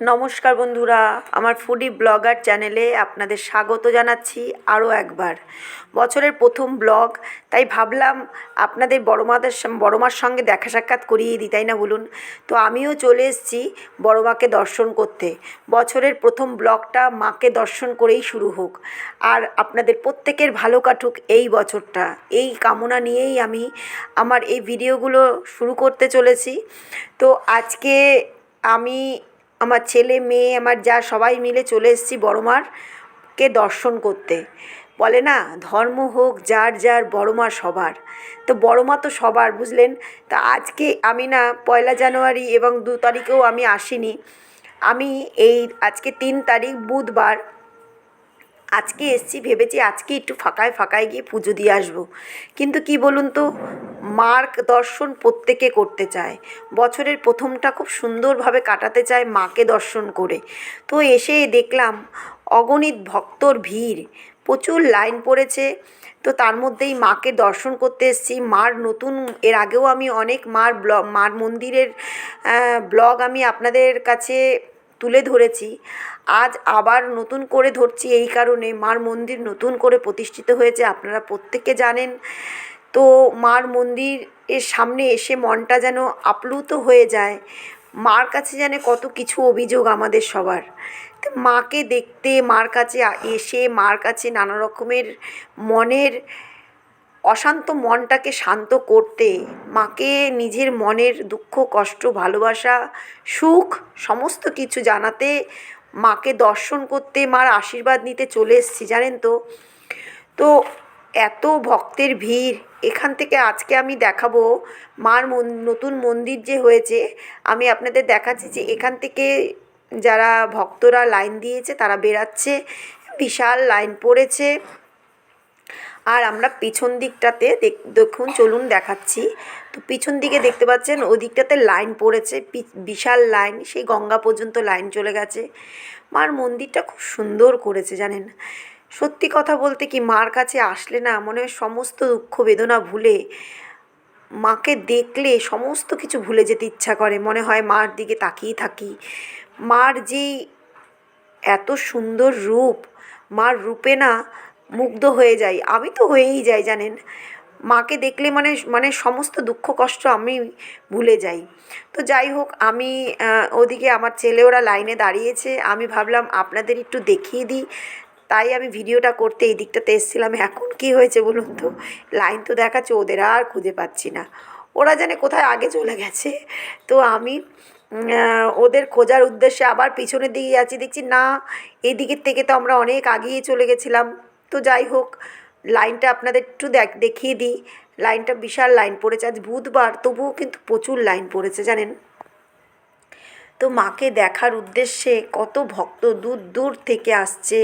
নমস্কার বন্ধুরা, আমার ফুডি ব্লগার চ্যানেলে আপনাদের স্বাগত জানাচ্ছি আরও একবার। বছরের প্রথম ব্লগ তাই ভাবলাম আপনাদের বড় মাদের বড় মার সঙ্গে দেখা সাক্ষাৎ করিয়ে দিই, তাই না বলুন? তো আমিও চলে এসেছি বড় মাকে দর্শন করতে। বছরের প্রথম ব্লগটা মাকে দর্শন করেই শুরু হোক। আর আপনাদের প্রত্যেকের ভালো কাটুক এই বছরটা। এই কামনা নিয়েই আমি আমার এই ভিডিওগুলো শুরু করতে চলেছি। তো আজকে আমি আমার ছেলে, মেয়ে, আমার যা, সবাই মিলে চলে এসেছি বড় মারকে দর্শন করতে। বলে, না, ধর্ম হোক, যার যার বড় মা সবার। তো বড় মা তো সবার, বুঝলেন? তা আজকে আমি না, পয়লা জানুয়ারি এবং দু তারিখেও আমি আসিনি। আমি এই আজকে তিন তারিখ, বুধবার। আজকে এসছি, ভেবেছি আজকে একটু ফাঁকায় ফাঁকায় গিয়ে পুজো দিয়ে আসব। কিন্তু কি বলুন তো মার দর্শন প্রত্যেকে করতে চায়। বছরের প্রথমটা খুব সুন্দরভাবে কাটাতে চায় মাকে দর্শন করে। তো এসে দেখলাম অগণিত ভক্তর ভিড়। প্রচুর লাইন পড়েছে। তো তার মধ্যেই মাকে দর্শন করতে এসেছি। মার নতুন, এর আগেও আমি অনেক মার ব্লগ, মার মন্দিরের ব্লগ আমি আপনাদের কাছে তুলে ধরেছি। আজ আবার নতুন করে ধরছি এই কারণে। মার মন্দির নতুন করে প্রতিষ্ঠিত হয়েছে, আপনারা প্রত্যেকে জানেন। তো মার মন্দিরের সামনে এসে মনটা যেন আপ্লুত হয়ে যায়। মার কাছে যেন কত কিছু অভিযোগ আমাদের সবার। মাকে দেখতে, মার কাছে এসে, মার কাছে নানা রকমের মনের, অশান্ত মনটাকে শান্ত করতে, মাকে নিজের মনের দুঃখ, কষ্ট, ভালোবাসা, সুখ সমস্ত কিছু জানাতে, মাকে দর্শন করতে, মার আশীর্বাদ নিতে চলে এসেছি, জানেন তো? তো এত ভক্তের ভিড়। এখান থেকে আজকে আমি দেখাবো মার নতুন মন্দির যে হয়েছে, আমি আপনাদের দেখাচ্ছি যে এখান থেকে যারা ভক্তরা লাইন দিয়েছে, তারা বেরাচ্ছে, বিশাল লাইন পড়েছে। আর আমরা পিছন দিকটাতে দেখুন, চলুন দেখাচ্ছি। তো পিছন দিকে দেখতে পাচ্ছেন, ওদিকটাতে লাইন পড়েছে বিশাল লাইন, সেই গঙ্গা পর্যন্ত লাইন চলে গেছে। মার মন্দিরটা খুব সুন্দর করেছে, জানেন। সত্যি কথা বলতে কি মার কাছে আসলে না, মনে হয় সমস্ত দুঃখ বেদনা ভুলে মাকে দেখলে সমস্ত কিছু ভুলে যেতে ইচ্ছা করে। মনে হয় মার দিকে তাকিয়ে থাকি। মার যেই এত সুন্দর রূপ, মার রূপে না মুগ্ধ হয়ে যাই। আমি তো হয়েই যাই, জানেন? মাকে দেখলে মানে মানে সমস্ত দুঃখ কষ্ট আমি ভুলে যাই। তো যাই হোক, আমি ওদিকে আমার ছেলে ওরা লাইনে দাঁড়িয়েছে। আমি ভাবলাম আপনাদের একটু দেখিয়ে দিই। তাই আমি ভিডিওটা করতে এই দিকটাতে এসেছিলাম। এখন কি হয়েছে বলুন তো? লাইন তো দেখাচ্ছে, ওদের আর খুঁজে পাচ্ছি না। ওরা জানে কোথায় আগে চলে গেছে। তো আমি ওদের খোঁজার উদ্দেশ্যে আবার পিছনের দিকে যাচ্ছি। দেখছি না, এদিকের থেকে তো আমরা অনেক আগিয়ে চলে গেছিলাম। তো যাই হোক, লাইনটা আপনাদের একটু দেখ, দেখিয়ে দিই। লাইনটা বিশাল লাইন পড়েছে। আজ বুধবার, তবুও কিন্তু প্রচুর লাইন পড়েছে, জানেন? তো মাকে দেখার উদ্দেশ্যে কত ভক্ত দূর দূর থেকে আসছে।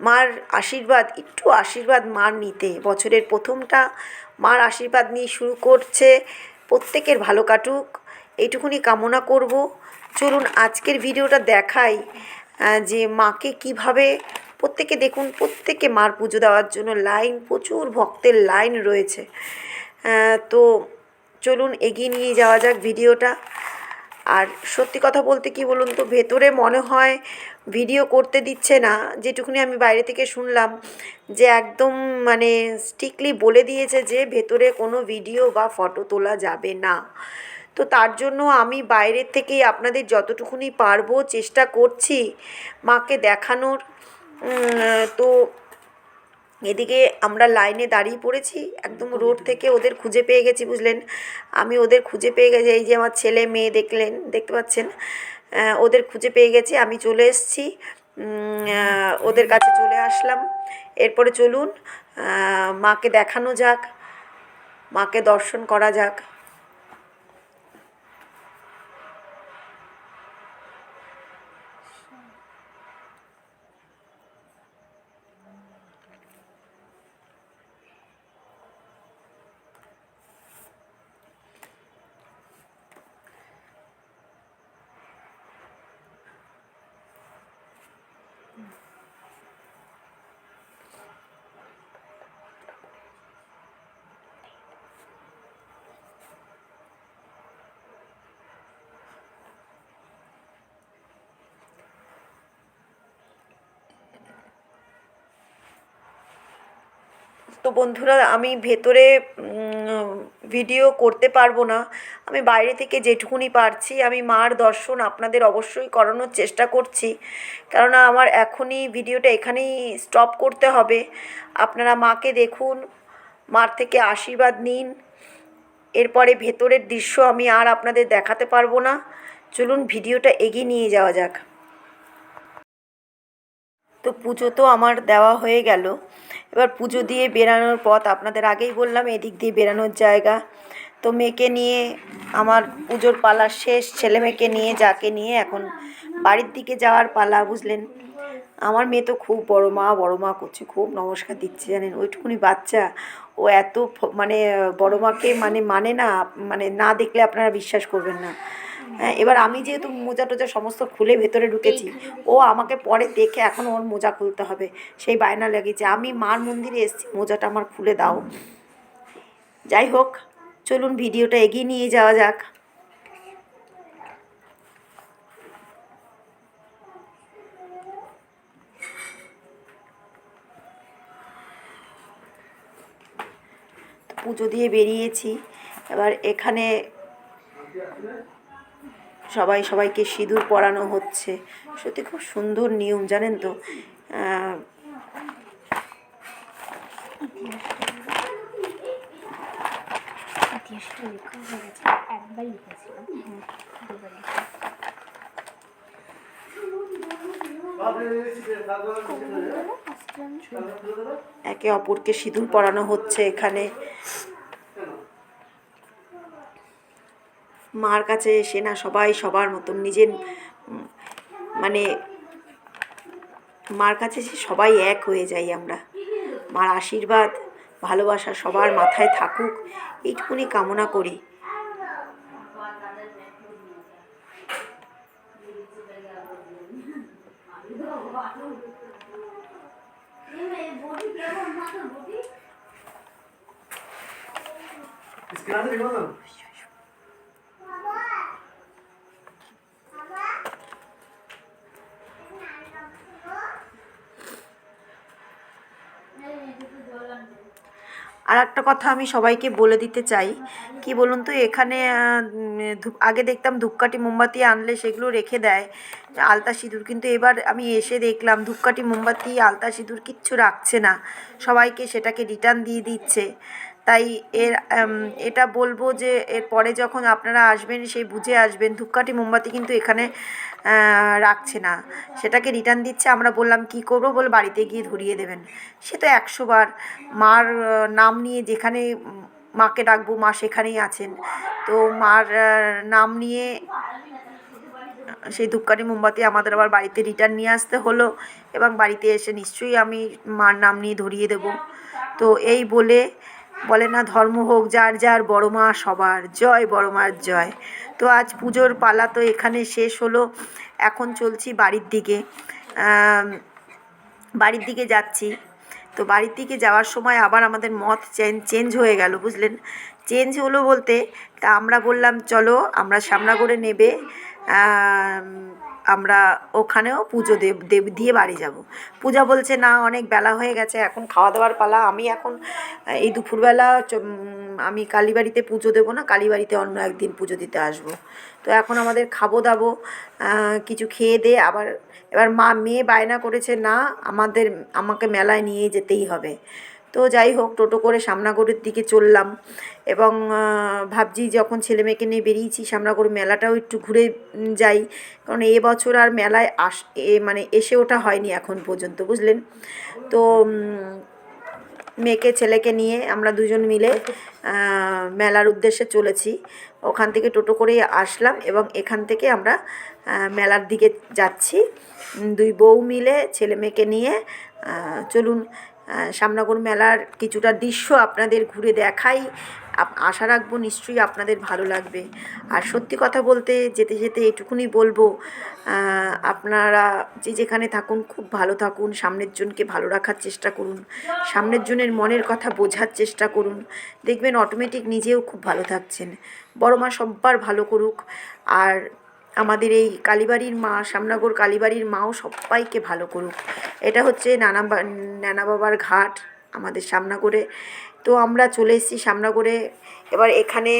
মার আশীর্বাদ, একটু আশীর্বাদ মার নিতে। বছরের প্রথমটা মার আশীর্বাদ নিয়ে শুরু করছে। প্রত্যেকের ভালো কাটুক, এইটুকুনি কামনা করব। চলুন আজকের ভিডিওটা দেখাই যে মাকে কীভাবে প্রত্যেকে দেখুন, প্রত্যেকে মার পুজো দেওয়ার জন্য লাইন, প্রচুর ভক্তের লাইন রয়েছে। তো চলুন এগিয়ে নিয়ে যাওয়া যাক ভিডিওটা। আর সত্যি কথা বলতে কি বলুন তো, ভেতরে মনে হয় ভিডিও করতে দিচ্ছে না যেটুকুনি আমি বাইরে থেকে শুনলাম যে একদম মানে স্ট্রিক্টলি বলে দিয়েছে যে ভেতরে কোনো ভিডিও বা ফটো তোলা যাবে না। তো তার জন্য আমি বাইরের থেকেই আপনাদের যতটুকুনি পারব চেষ্টা করছি মাকে দেখানোর। তো এদিকে আমরা লাইনে দাঁড়িয়ে পড়েছি একদম রোড থেকে ওদের খুঁজে পেয়ে গেছি বুঝলেন? আমি ওদের খুঁজে পেয়ে গেছি এই যে আমার ছেলে মেয়ে দেখলেন দেখতে পাচ্ছেন? ওদের খুঁজে পেয়ে গেছি, আমি চলে এসেছি। ওদের কাছে চলে আসলাম। এরপরে চলুন মাকে দেখানো যাক, মাকে দর্শন করা যাক। তো বন্ধুরা, আমি ভেতরে ভিডিও করতে পারব না। আমি বাইরে থেকে যেটুকুনি পারছি, আমি মার দর্শন আপনাদের অবশ্যই করানোর চেষ্টা করছি। কেননা আমার এখনই ভিডিওটা এখানেই স্টপ করতে হবে। আপনারা মাকে দেখুন, মার থেকে আশীর্বাদ নিন। এরপরে ভেতরের দৃশ্য আমি আর আপনাদের দেখাতে পারব না। চলুন ভিডিওটা এগিয়ে নিয়ে যাওয়া যাক। তো পুজো তো আমার দেওয়া হয়ে গেল। এবার পুজো দিয়ে বেরানোর পথ আপনাদের আগেই বললাম, এদিক দিয়ে বেরানোর জায়গা। তো মেয়েকে নিয়ে আমার পুজোর পালা শেষ, ছেলে মেয়েকে নিয়ে, যাকে নিয়ে এখন বাড়ির দিকে যাওয়ার পালা, বুঝলেন? আমার মেয়ে তো খুব বড় মা বড় মা করছে, খুব নমস্কার দিচ্ছে, জানেন? ওইটুকুনি বাচ্চা, ও এত মানে বড় মাকে মানে মানে না মানে না দেখলে আপনারা বিশ্বাস করবেন না। হ্যাঁ এবার আমি যেহেতু মোজা টোজা সমস্ত খুলে ভেতরে ঢুকেছি ও আমাকে পরে দেখে এখন ওর মোজা খুলতে হবে সেই বায়না লেগেছে। আমি মার মন্দিরে এসেছি মোজাটা আমার খুলে দাও। যাই হোক চলুন ভিডিওটা এগিয়ে নিয়ে যাওয়া যাক। পুজো দিয়ে বেরিয়েছি এবার এখানে সবাই সবাইকে সিঁদুর পরানো হচ্ছে। সত্যি খুব সুন্দর নিয়ম, জানেন তো? একে অপরকে সিঁদুর পরানো হচ্ছে এখানে। মার কাছে এসে না সবাই সবার মতন নিজের মানে মার কাছে এসে সবাই এক হয়ে যাই আমরা। মার আশীর্বাদ, ভালোবাসা সবার মাথায় থাকুক, এইটুকুনি কামনা করি। আর একটা কথা আমি সবাইকে বলে দিতে চাই। কি বলুন তো, এখানে আগে দেখতাম ধূপকাঠি মোমবাতি আনলে সেগুলো রেখে দেয়, আলতা সিঁদুর। কিন্তু এবার আমি এসে দেখলাম ধূপকাঠি মোমবাতি, আলতা সিঁদুর কিচ্ছু রাখছে না। সবাইকে সেটাকে রিটার্ন দিয়ে দিচ্ছে। তাই এর এটা বলব যে এর পরে যখন আপনারা আসবেন, সেই বুঝে আসবেন, ধূপকাঠি মোমবাতি কিন্তু এখানে রাখছে না। সেটাকে রিটার্ন দিচ্ছে, আমরা বললাম, কি করব? বলে বাড়িতে গিয়ে ধরিয়ে দেবেন। সে তো একশো বার মার নাম নিয়ে যেখানে মাকে ডাকবো, মা সেখানেই আছেন। তো মার নাম নিয়ে, সেই ধূপকাঠি মোমবাতি আমাদের আবার বাড়িতে রিটার্ন নিয়ে আসতে হলো এবং বাড়িতে এসে নিশ্চয়ই আমি মার নাম নিয়ে ধরিয়ে দেব। তো এই বলে বলে না, ধর্ম হোক যার যার, বড় মা সবার জয়, বড় মার জয়। তো আজ পুজোর পালা তো এখানে শেষ হলো। এখন চলছি বাড়ির দিকে। বাড়ির দিকে যাচ্ছি। তো বাড়ির দিকে যাওয়ার সময় আবার আমাদের মত চেঞ্জ হয়ে গেল, বুঝলেন? চেঞ্জ হলো বলতে, তা আমরা বললাম, চলো, আমরা সামনাগড়ে নেবে। আমরা ওখানেও পুজো দেব দেব, দিয়ে বাড়ি যাব। পূজা বলছে, না, অনেক বেলা হয়ে গেছে, এখন খাওয়া দাওয়ার পালা। আমি এখন, এই দুপুরবেলা আমি কালীবাড়িতে পুজো দেবো না, কালীবাড়িতে অন্য একদিন পুজো দিতে আসব। তো এখন আমাদের খাব, দাবো কিছু খেয়ে দিয়ে আবার, এবার মা, মেয়ে বায়না করেছে, না, আমাদের, আমাকে মেলায় নিয়ে যেতেই হবে। তো যাই হোক, টোটো করে সামনাগড়ের দিকে চললাম। এবং ভাবছি যখন ছেলে মেয়েকে নিয়ে বেরিয়েছি, সামনাগড় মেলাটাও একটু ঘুরে যাই। কারণ এ বছর আর মেলায় আস, এ মানে এসে ওঠা হয়নি এখন পর্যন্ত, বুঝলেন? তো মেয়েকে, ছেলেকে নিয়ে আমরা দুজন মিলে মেলার উদ্দেশ্যে চলেছি। ওখান থেকে টোটো করে আসলাম এবং এখান থেকে আমরা মেলার দিকে যাচ্ছি। দুই বউ মিলে ছেলে মেয়েকে নিয়ে চলুন আহ, সামনাগর মেলার কিছুটা দৃশ্য আপনাদের ঘুরে দেখাই। আশা রাখব নিশ্চয়ই আপনাদের ভালো লাগবে। আর সত্যি কথা বলতে যেতে যেতে এটুকুনি বলব আপনারা যে যেখানে থাকুন খুব ভালো থাকুন সামনের জনকে ভালো রাখার চেষ্টা করুন সামনের জনের মনের কথা বোঝার চেষ্টা করুন। দেখবেন অটোমেটিক নিজেও খুব ভালো থাকছেন। বড় মা সব্বার ভালো করুক। আর আমাদের এই কালীবাড়ির মা সামনাগর কালীবাড়ির মাও সবাইকে ভালো করুক। এটা হচ্ছে নানা নানা বাবার ঘাট আমাদের সামনাগড়ে তো আমরা চলে এসেছি সামনাগড়ে এবার এখানে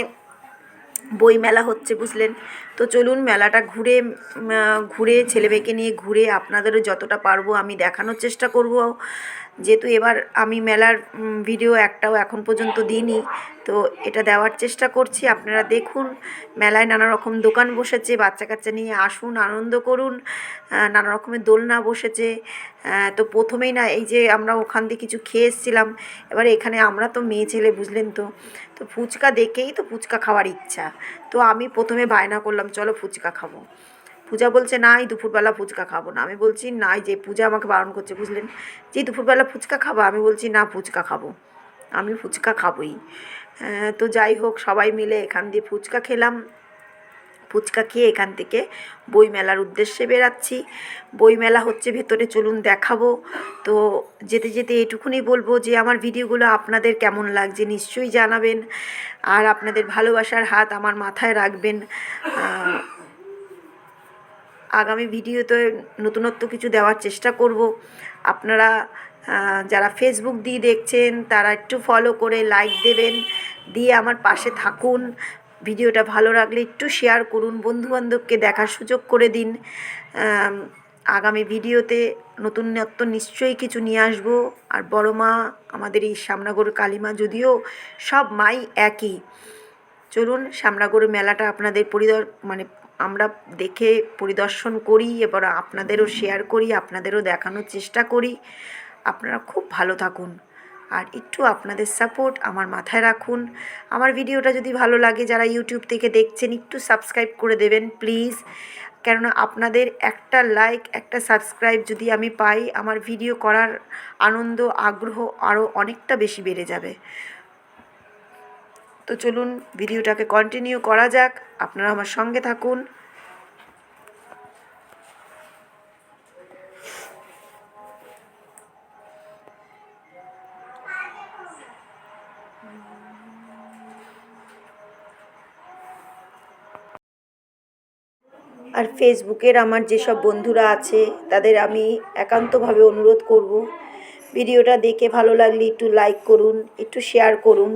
বই মেলা হচ্ছে, বুঝলেন? তো চলুন মেলাটা ঘুরে ঘুরে ছেলেমেয়েকে নিয়ে ঘুরে আপনাদেরও যতটা পারব আমি দেখানোর চেষ্টা করব। যেহেতু এবার আমি মেলার ভিডিও একটাও এখন পর্যন্ত দিইনি, তো এটা দেওয়ার চেষ্টা করছি। আপনারা দেখুন, মেলায় নানা রকম দোকান বসেছে বাচ্চা কাচ্চা নিয়ে আসুন, আনন্দ করুন নানা রকমের দোলনা বসেছে। তো প্রথমেই না, এই যে আমরা ওখান দিয়ে কিছু খেয়ে এসেছিলাম, এবারে এখানে আমরা তো মেয়ে ছেলে, বুঝলেন তো। তো ফুচকা দেখেই তো ফুচকা খাওয়ার ইচ্ছা। তো আমি প্রথমে বায়না করলাম, চলো ফুচকা খাব। পূজা বলছে না এই দুপুরবেলা ফুচকা খাব না। আমি বলছি না এই যে পূজা আমাকে বারণ করছে, বুঝলেন? যে দুপুরবেলা ফুচকা খাব। আমি বলছি, না, ফুচকা খাব। আমি ফুচকা খাবোই। তো যাই হোক, সবাই মিলে এখান দিয়ে ফুচকা খেলাম। ফুচকা খেয়ে এখান থেকে বই মেলার উদ্দেশ্যে বেরাচ্ছি। বই মেলা হচ্ছে, ভেতরে চলুন দেখাবো। তো যেতে যেতে এটুকুনি বলব যে, আমার ভিডিওগুলো আপনাদের কেমন লাগছে নিশ্চয়ই জানাবেন। আর আপনাদের ভালোবাসার হাত আমার মাথায় রাখবেন। আগামী ভিডিওতে নতুনত্ব কিছু দেওয়ার চেষ্টা করব। আপনারা যারা ফেসবুক দিয়ে দেখছেন, তারা একটু ফলো করে লাইক দেবেন। দিয়ে আমার পাশে থাকুন। ভিডিওটা ভালো লাগলে একটু শেয়ার করুন। বন্ধুবান্ধবকে দেখার সুযোগ করে দিন। আগামী ভিডিওতে নতুনত্ব নিশ্চয়ই কিছু নিয়ে আসব। আর বড় মা, আমাদের এই সামনাগর কালীমা যদিও সব মাই একই। চলুন সামনাগড় মেলাটা আপনাদের পরিদর মানে আমরা দেখে পরিদর্শন করি, এবার আপনাদেরও শেয়ার করি, আপনাদেরও দেখানোর চেষ্টা করি। আপনারা খুব ভালো থাকুন। আর একটু আপনাদের সাপোর্ট আমার মাথায় রাখুন। আমার ভিডিওটা যদি ভালো লাগে, যারা ইউটিউব থেকে দেখছেন, একটু সাবস্ক্রাইব করে দেবেন প্লিজ কেননা আপনাদের একটা লাইক একটা সাবস্ক্রাইব যদি আমি পাই, আমার ভিডিও করার আনন্দ, আগ্রহ আরও অনেকটা বেশি বেড়ে যাবে। তো চলুন ভিডিওটাকে কন্টিনিউ করা যাক। আপনারা আমার সঙ্গে থাকুন। আর ফেসবুকের আমার যেসব বন্ধুরা আছে, তাদের আমি একান্তভাবে অনুরোধ করব ভিডিওটা দেখে ভালো লাগলে একটু লাইক করুন, একটু শেয়ার করুন।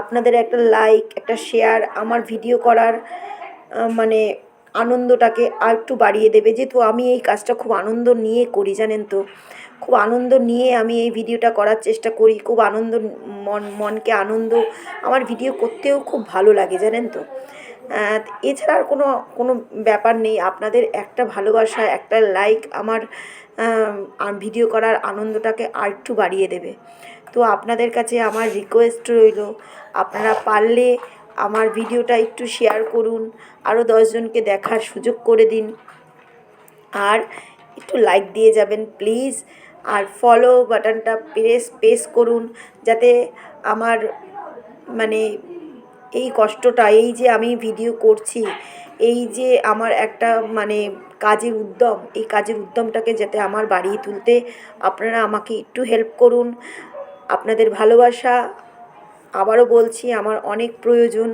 আপনাদের একটা লাইক একটা শেয়ার আমার ভিডিও করার মানে আনন্দটাকে আর একটু বাড়িয়ে দেবে। যেহেতু আমি এই কাজটা খুব আনন্দ নিয়ে করি, জানেন তো? খুব আনন্দ নিয়ে আমি এই ভিডিওটা করার চেষ্টা করি। খুব আনন্দ, মন, মনকে আনন্দ আমার ভিডিও করতেও খুব ভালো লাগে, জানেন তো? এছাড়া আর কোনো কোনো ব্যাপার নেই। আপনাদের একটা ভালোবাসা, একটা লাইক আমার ভিডিও করার আনন্দটাকে আর একটু বাড়িয়ে দেবে। তো আপনাদের কাছে আমার রিকোয়েস্ট রইল, আপনারা পারলে আমার ভিডিওটা একটু শেয়ার করুন আরও দশজনকে দেখার সুযোগ করে দিন। আর একটু লাইক দিয়ে যাবেন প্লিজ আর ফলো বাটনটা প্রেস প্রেস করুন, যাতে আমার মানে এই কষ্টটা, এই যে আমি ভিডিও করছি, এই যে আমার একটা মানে কাজের উদ্যম, এই কাজের উদ্যমটাকে যাতে আমার বাড়িয়ে তুলতে আপনারা আমাকে একটু হেল্প করুন। আপনাদের ভালোবাসা, আবারও বলছি, আমার অনেক প্রয়োজন।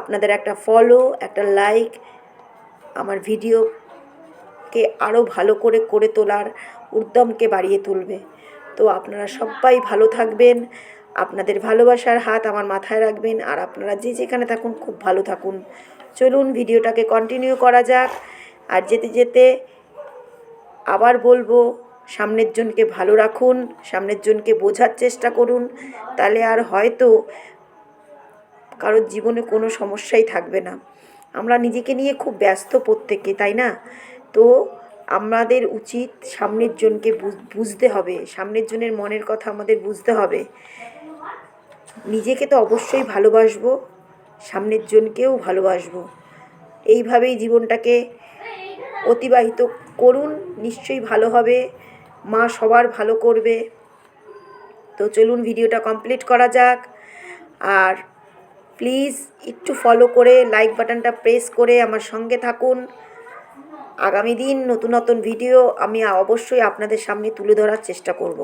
আপনাদের একটা ফলো একটা লাইক আমার ভিডিওকে আরও ভালো করে করে তোলার উদ্যমকে বাড়িয়ে তুলবে। তো আপনারা সবাই ভালো থাকবেন, আপনাদের ভালোবাসার হাত আমার মাথায় রাখবেন, আর আপনারা যে যেখানে থাকুন, খুব ভালো থাকুন। চলুন, ভিডিওটাকে কন্টিনিউ করা যাক। আর যেতে যেতে আবার বলব, সামনের জনকে ভালো রাখুন, সামনের জনকে বোঝার চেষ্টা করুন, তাহলে আর হয়তো কারোর জীবনে কোনো সমস্যাই থাকবে না। আমরা নিজেকে নিয়ে খুব ব্যস্ত প্রত্যেকে, তাই না? তো আমাদের উচিত সামনের জনকে বুঝ- বুঝতে হবে, সামনের জনের মনের কথা আমাদের বুঝতে হবে। নিজেকে তো অবশ্যই ভালোবাসবো, সামনের জনকেও ভালোবাসবো। এইভাবেই জীবনটাকে অতিবাহিত করুন, নিশ্চয়ই ভালো হবে, মা সবার ভালো করবে। তো চলুন ভিডিওটা কমপ্লিট করা যাক। আর প্লিজ একটু ফলো করে লাইক বাটনটা প্রেস করে আমার সঙ্গে থাকুন। আগামী দিন নতুন নতুন ভিডিও আমি অবশ্যই আপনাদের সামনে তুলে ধরার চেষ্টা করব।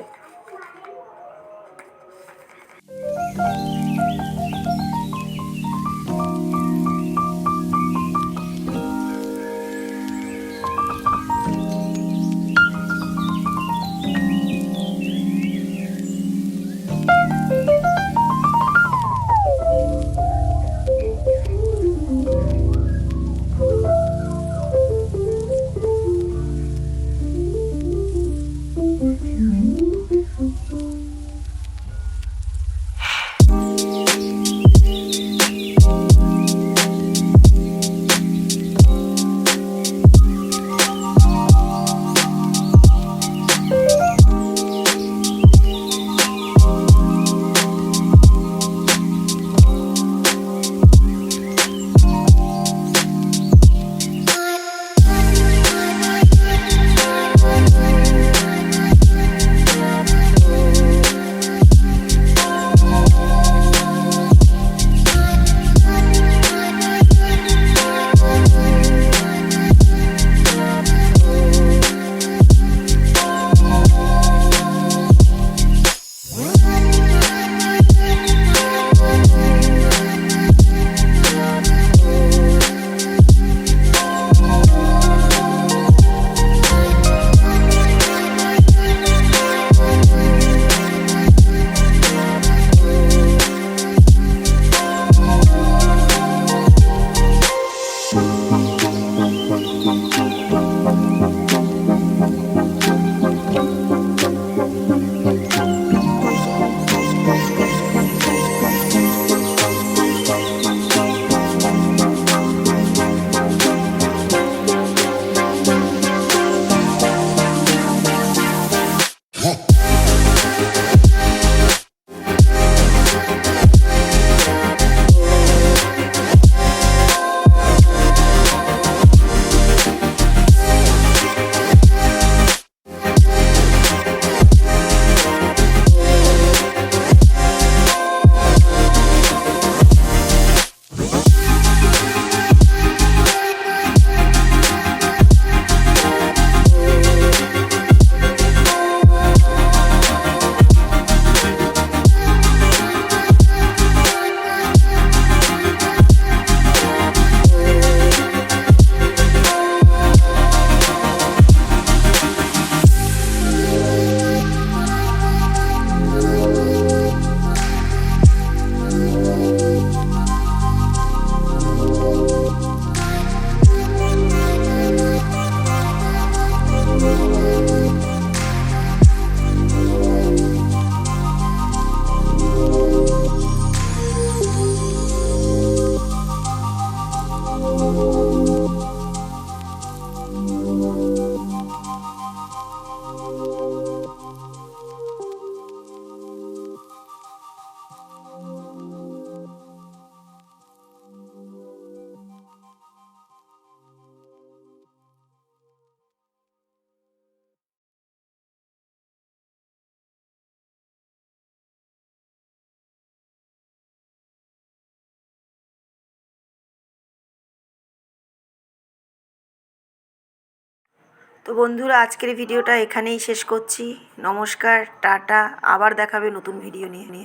তো বন্ধুরা, আজকের ভিডিওটা এখানেই শেষ করছি। নমস্কার, টাটা, আবার দেখাবে নতুন ভিডিও নিয়ে নিয়ে।